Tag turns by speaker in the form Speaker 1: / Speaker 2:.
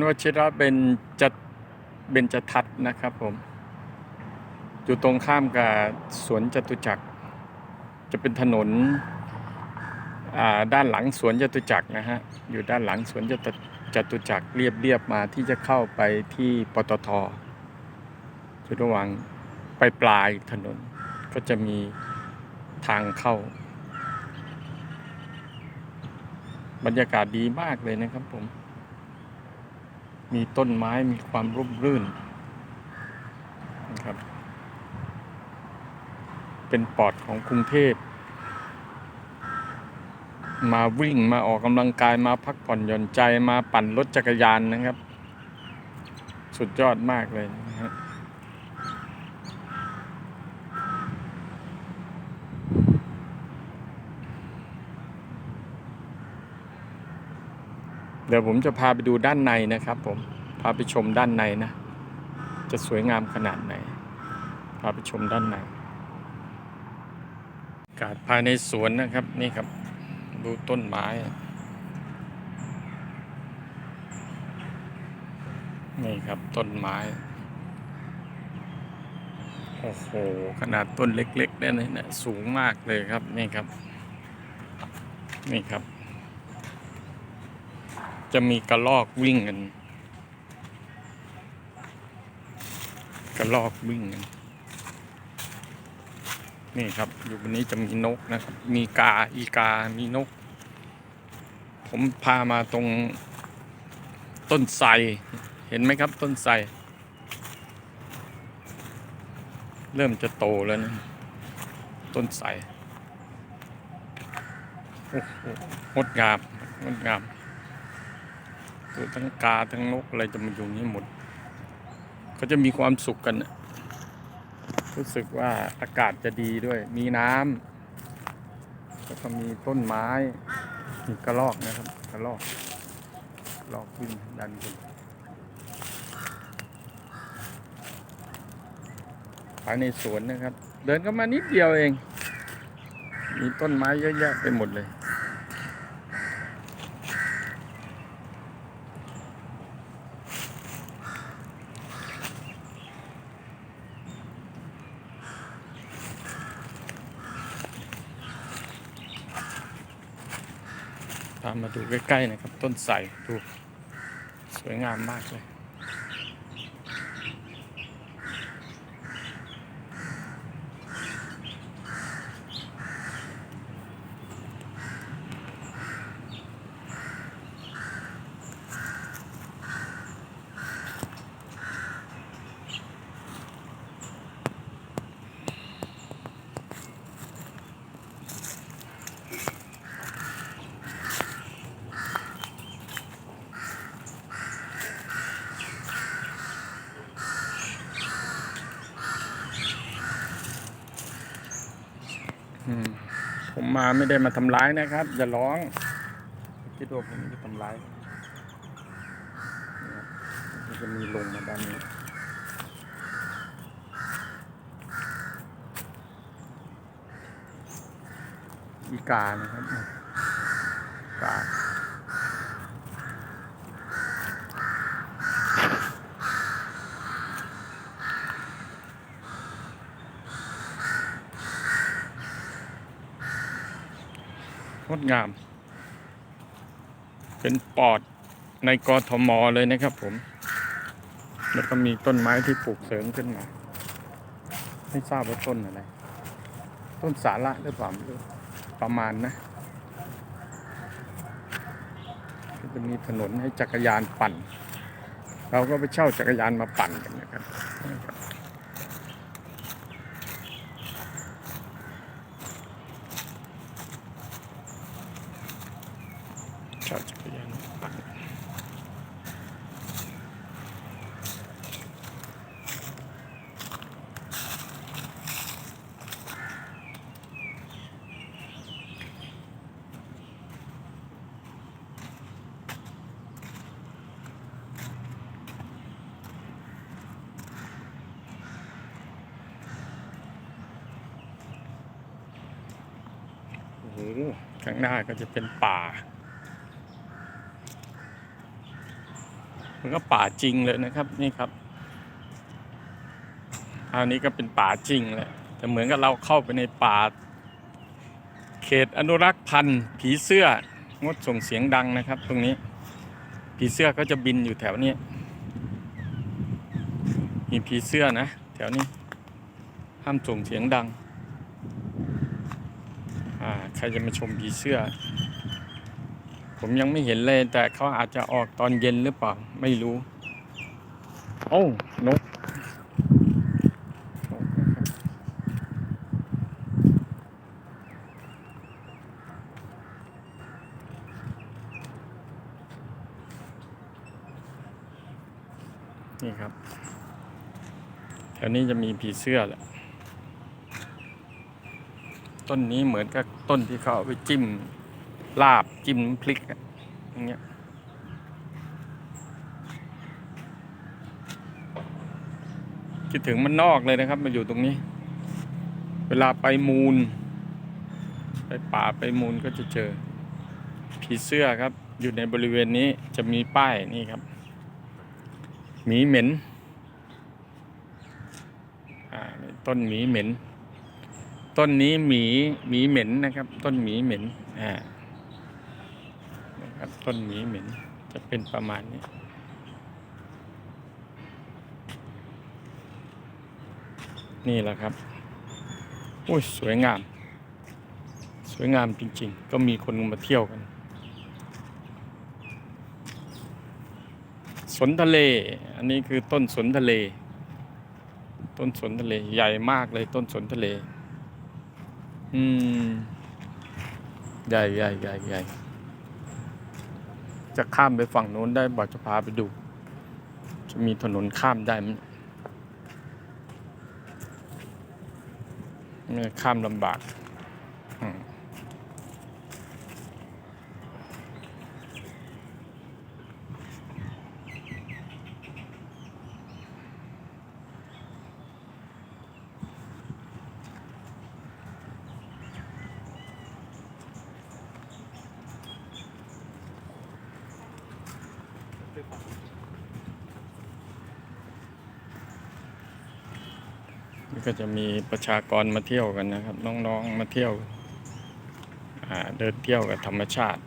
Speaker 1: นวชิระเป็นจะเบญจทัศน์นะครับผมอยู่ตรงข้ามกับสวนจตุจักร จะเป็นถนนด้านหลังสวนจตุจักรนะฮะอยู่ด้านหลังสวนจตุจตุจักรเรียบเรียบๆมาที่จะเข้าไปที่ปตทจุดระหว่างไปปลายถนน ก็จะมีทางเข้า บรรยากาศดีมากเลยนะครับผม มีต้นไม้มีความร่มรื่นนะครับ เป็นปอดของกรุงเทพ มาวิ่งมาออกกำลังกายมาพักผ่อนหย่อนใจมาปั่นรถจักรยานนะครับ สุดยอดมากเลยนะฮะ ดี๋ยวผมจะพาไปดูด้านในนะครับ ผมพาไปชมด้านในนะ จะสวยงามขนาดไหน พาไปชมด้านในอากาศภายในสวนนะครับนี่ครับ ดูต้นไม้นี่ครับต้นไม้ โอ้โห ขนาดต้นเล็กๆเนี่ยนะสูงมากเลยครับ นี่ครับ นี่ครับ จะมีกระลอกวิ่งกัน กระลอกวิ่งกัน นี่ครับ อยู่บนนี้จะมีนกนะครับ มีกาอีกา มีนก ผมพามาตรงต้นไทรเห็นไหมครับต้นไทรเริ่มจะโตแล้วนะต้นไทรโอ้โหงดงามงดงาม ตัวทั้งกาทั้งนกอะไรจะมาอยู่นี่หมดเขาจะมีความสุขกันน่ะรู้สึกว่าอากาศจะดีด้วย มีน้ำแล้วก็มีต้นไม้มีกระรอกนะครับกระรอกกระรอกวิ่งดันกันภายในสวนนะครับ เดินเข้ามานิดเดียวเอง มีต้นไม้เยอะแยะไปหมดเลย พามมาดูใกล้ๆนะครับ ต้นไทรดูสวยงามมากเลย อืมผ มาไม่ได้มาทำร้ายนะครับอย่าร้องคิดว่าผมจะทำร้ายเนี่ยมันจะมีลงมาด้านนี้อีกานะครับ ดงาม เป็นปอดในกทมเลยนะครับผม แล้วก็มีต้นไม้ที่ปลูกเสริมขึ้นมา ไม่ทราบว่าต้นอะไร ต้นสาระหรือเปล่ามประมาณนะก็จะมีถนนให้จักรยานปั่น เราก็ไปเช่าจักรยานมาปั่นกันนะครับ ช่าจักรยานข้างหน้าก็จะเป็นป่า มันก็ป่าจริงเลยนะครับนี่ครับอันนี้ก็เป็นป่าจริงแหละแต่เหมือนกับเราเข้าไปในป่า เขตอนุรักษ์พันธุ์ผีเสื้องดส่งเสียงดังนะครับ ตรงนี้ผีเสื้อก็จะบินอยู่แถวนี้มีผีเสื้อนะแถวนี้ห้ามส่งเสียงดังใครจะมาชมผีเสื้อ ผมยังไม่เห็นเลย แต่เขาอาจจะออกตอนเย็นหรือเปล่า ไม่รู้ โอ้านกนกนะครับนี่ครับ แถวนี้จะมีผีเสื้อแหละ ต้นนี้เหมือนกับต้นที่เขาเอาไปจิ้ม ลาบจิ้มพริกอย่างเงี้ยคิดถึงมันนอกเลยนะครับ มาอยู่ตรงนี้ เวลาไปมูล ไปป่าไปมูลก็จะเจอ ผีเสื้อครับ อยู่ในบริเวณนี้จะมีป้ายนี่ครับหมีเหม็นต้นหมีเหม็น ต้นนี้หมีหมีเหม็นนะครับ ต้นหมีเหม็นอ่า นะครับ ต้นหมีเหม็นจะเป็นประมาณนี้นี่แหละครับอุ้ยสวยงาม สวยงามจริง ๆ ก็มีคนมาเที่ยวกัน สนทะเล อันนี้คือต้นสนทะเล ต้นสนทะเล ใหญ่มากเลยต้นสนทะเล อืม ใหญ่ใหญ่ใหญ่ใหญ่ จะข้ามไปฝั่งโน้นได้บอกจะพาไปดู จะมีถนนข้ามได้ไหมข้ามลำบากอืม ก็จะมีประชากรมาเที่ยวกันนะครับ น้องๆมาเที่ยวเดินเที่ยวกับธรรมชาติ